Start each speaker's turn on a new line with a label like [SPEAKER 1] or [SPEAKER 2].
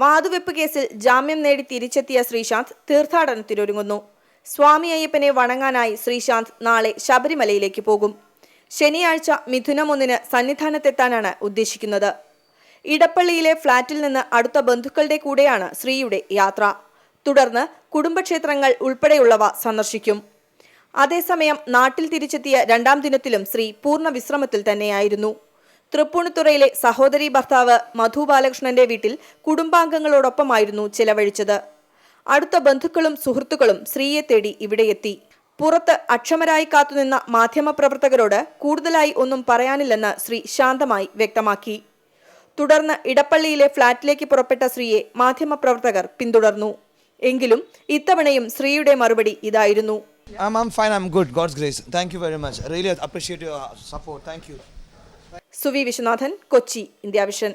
[SPEAKER 1] വാതുവെപ്പ് കേസിൽ ജാമ്യം നേടി തിരിച്ചെത്തിയ ശ്രീശാന്ത് തീർത്ഥാടനത്തിനൊരുങ്ങുന്നു. സ്വാമി അയ്യപ്പനെ വണങ്ങാനായി ശ്രീശാന്ത് നാളെ ശബരിമലയിലേക്ക് പോകും. ശനിയാഴ്ച മിഥുനം ഒന്നിന് സന്നിധാനത്തെത്താനാണ് ഉദ്ദേശിക്കുന്നത്. ഇടപ്പള്ളിയിലെ ഫ്ളാറ്റിൽ നിന്ന് അടുത്ത ബന്ധുക്കളുടെ കൂടെയാണ് ശ്രീയുടെ യാത്ര. തുടർന്ന് കുടുംബക്ഷേത്രങ്ങൾ ഉൾപ്പെടെയുള്ളവ സന്ദർശിക്കും. അതേസമയം നാട്ടിൽ തിരിച്ചെത്തിയ രണ്ടാം ദിനത്തിലും ശ്രീ പൂർണ വിശ്രമത്തിൽ തന്നെയായിരുന്നു. തൃപ്പൂണിത്തുറയിലെ സഹോദരി ഭർത്താവ് മധു ബാലകൃഷ്ണന്റെ വീട്ടിൽ കുടുംബാംഗങ്ങളോടൊപ്പമായിരുന്നു ചിലവഴിച്ചത് അടുത്ത ബന്ധുക്കളും സുഹൃത്തുക്കളും ശ്രീയെ തേടി ഇവിടെയെത്തി പുറത്ത് അക്ഷമരായി കാത്തുനിന്ന മാധ്യമപ്രവർത്തകരോട് കൂടുതലായി ഒന്നും പറയാനില്ലെന്ന് ശ്രീ ശാന്തമായി വ്യക്തമാക്കി തുടർന്ന് ഇടപ്പള്ളിയിലെ ഫ്ളാറ്റിലേക്ക് പുറപ്പെട്ട ശ്രീയെ മാധ്യമപ്രവർത്തകർ പിന്തുടർന്നു എങ്കിലും ഇത്തവണയും ശ്രീയുടെ മറുപടി ഇതായിരുന്നു
[SPEAKER 2] I'm, I'm fine. I'm good. God's grace. Thank you very much. I really appreciate your support. Thank you.
[SPEAKER 1] Suvi Viswanathan Kochi India Vision.